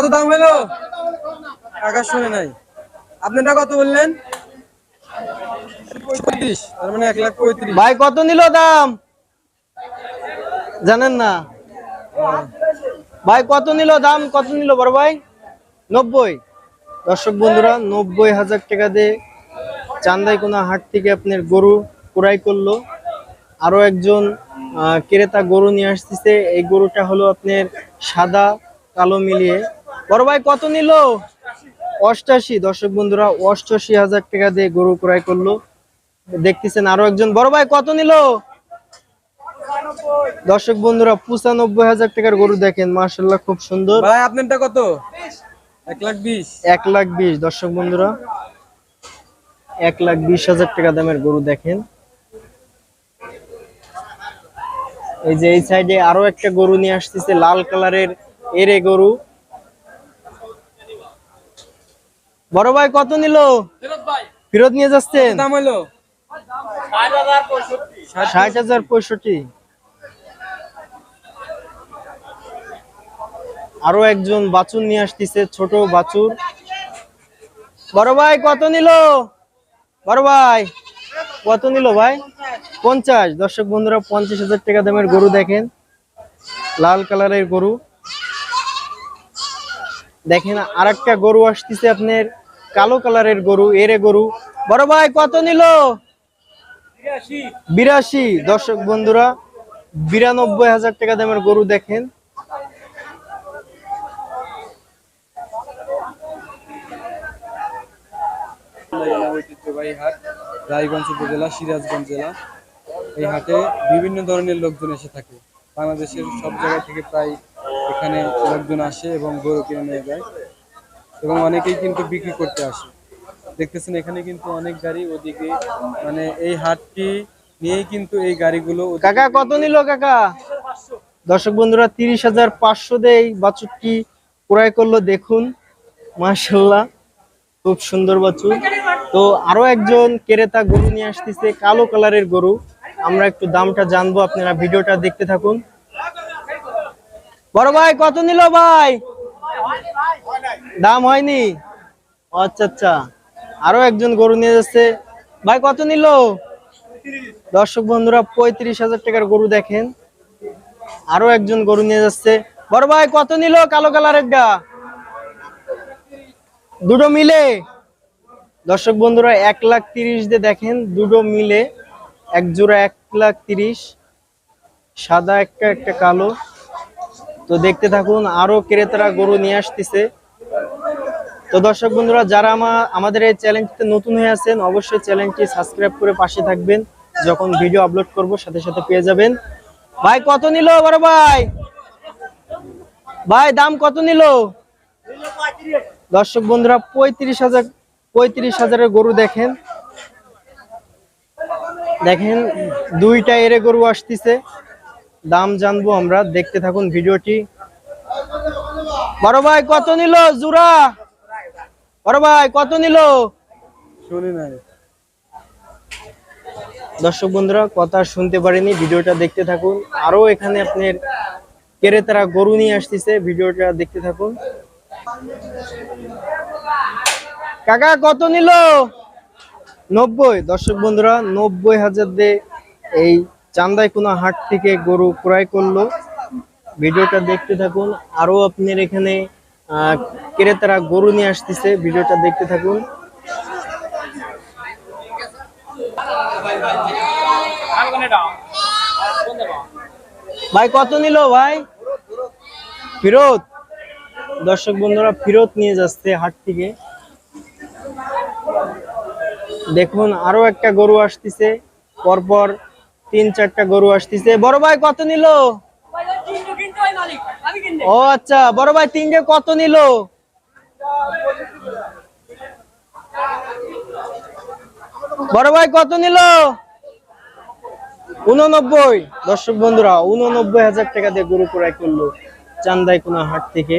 কত দাম হলো? টাকা শুনে নাই। আপনারটা কত বললেন? মানে এক লাখ ভাই, কত নিল দাম? জানেন না। ভাই, কত নিল দাম? কত নিল বড় ভাই? নব্বই। দর্শক বন্ধুরা, নব্বই হাজার টাকা দিয়ে চান্দাইকোনা হাট থেকে আপনার গরু ক্রয় করল। আরও একজন ক্রেতা গরু নিয়ে আসতেছে। এই গরুটা হলো আপনার সাদা, কালো মিলিয়ে। বড় ভাই কত নিল? অষ্টাশি। দর্শক বন্ধুরা অষ্টাশি হাজার টাকা দিয়ে গরু ক্রয় করল। দেখতেছেন আরও একজন। বড় ভাই কত নিল? দর্শক বন্ধুরা পঁচানব্বই হাজার টাকার গরু দেখেন। মার্শাল্লাহ খুব সুন্দর। ভাই আপনারটা কত? এক লাখ বিশ। এক লাখ বিশ দর্শক বন্ধুরা। এক লাখ বিশ হাজার টাকা দামের গরু দেখেন। এই যে এই সাইডে আরও একটা গরু নিয়ে আসতেছে লাল কালারের এরে গরু। বড় ভাই কত নিল? ফেরত নিয়ে যাচ্ছেন? দাম হলো ষাট হাজার পঁয়ষট্টি। আরও একজন বাছুর নিয়ে আসতেছে ছোট বাছুর। বড় ভাই কত নিল? বড় ভাই কত নিল ভাই? পঞ্চাশ। দর্শক বন্ধুরা পঞ্চাশ হাজার টাকা দামের গরু দেখেন। লাল কালারের গরু। দেখেন আর একটা গরু আসতেছে আপনার কালো কালারের গরু, এরে গরু। বড় ভাই, কত নিল? বিরাশি। দর্শক বন্ধুরা, বিরানব্বই হাজার টাকা দামের গরু দেখেন। হাট, রায়গঞ্জ উপজেলা, সিরাজগঞ্জ জেলা। এই হাটে বিভিন্ন ধরনের লোকজন এসে থাকে। বাংলাদেশের সব জায়গা থেকে প্রায় এখানে লোকজন আসে এবং গরু কিনে নিয়ে যায়। এবং অনেকেই কিন্তু বিক্রি করতে আসে। দেখতেছেন এখানে কিন্তু অনেক গাড়ি ওদিকে মানে এই হাটটি নিয়েই কিন্তু এই গাড়িগুলো কাকা কত নিল কাকা? দর্শক বন্ধুরা তিরিশ হাজার পাঁচশো দিয়ে এই বাছুরটি ক্রয় করল দেখুন। মার্শাল্লাহ খুব সুন্দর বাছুর। তো আরও একজন ক্রেতা গরু নিয়ে আসতেছে কালো কালারের গরু। আমরা একটু দামটা জানব আপনারা ভিডিওটা দেখতে থাকুন। বড় ভাই কত নিল ভাই? দাম হয়নি? আচ্ছা আচ্ছা। আরও একজন গরু নিয়ে যাচ্ছে। ভাই, কত নিল? দর্শক বন্ধুরা, পঁয়ত্রিশ হাজার টাকার গরু দেখেন। আরও একজন গরু নিয়ে যাচ্ছে। বড় ভাই, কত নিল কালো কালারের গা দুটো মিলে। দর্শক বন্ধুরা, এক লাখ তিরিশ দিয়ে দেখেন, দুটো মিলে। এক জোড়া এক লাখ তিরিশ। সাদা একটা একটা কালো। তো দেখতে থাকুন, আরও ক্রেতারা গরু নিয়ে আসতেছে। তো দর্শক বন্ধুরা, যারা আমা আমাদের এই চ্যানেলটিতে নতুন হয়ে আছেন, অবশ্যই চ্যানেলটি সাবস্ক্রাইব করে পাশে থাকবেন। যখন ভিডিও আপলোড করব, সাথে সাথে পেয়ে যাবেন। ভাই, কত নিল বড় ভাই? ভাই, দাম কত নিল? দর্শক বন্ধুরা, পঁয়ত্রিশ হাজার পঁয়ত্রিশ হাজারের গরু দেখেন। দেখেন, দুইটা এরে গরু আসতেছে। দাম জানব আমরা, দেখতে থাকুন ভিডিওটি। বড় ভাই, কত নিল? জুরা বড় ভাই কত নিল? শুনি নাই। দর্শক বন্ধুরা কথা শুনতে পারেনি ভিডিওটা দেখতে থাকুন। আরও এখানে আপনার ক্রেতারা গরু নিয়ে আসতেছে ভিডিওটা দেখতে থাকুন। কাকা কত নিল? নব্বই। দর্শক বন্ধুরা নব্বই হাজার দিয়ে এই চান্দাইকুনা হাট থেকে গরু ক্রয় করল। ভিডিওটা দেখতে থাকুন। আরও আপনার এখানে ক্রেতারা গরু নিয়ে আসতেছে। ভিডিওটা দেখতে থাকুন। ভাই, কত নিল ভাই? ফিরত? দর্শক বন্ধুরা, ফিরত নিয়ে যাচ্ছে হাট থেকে। দেখুন, আরও একটা গরু আসতেছে। পরপর তিন চারটা গরু আসতেছে। বড় ভাই, কত নিল? ও আচ্ছা বড় ভাই তিনটে কত নিল? বড় ভাই কত নিল? উননব্বই। দর্শক বন্ধুরা, উননব্বই হাজার টাকা দিয়ে গরু ক্রয় করল চান্দাইকোনা হাট থেকে।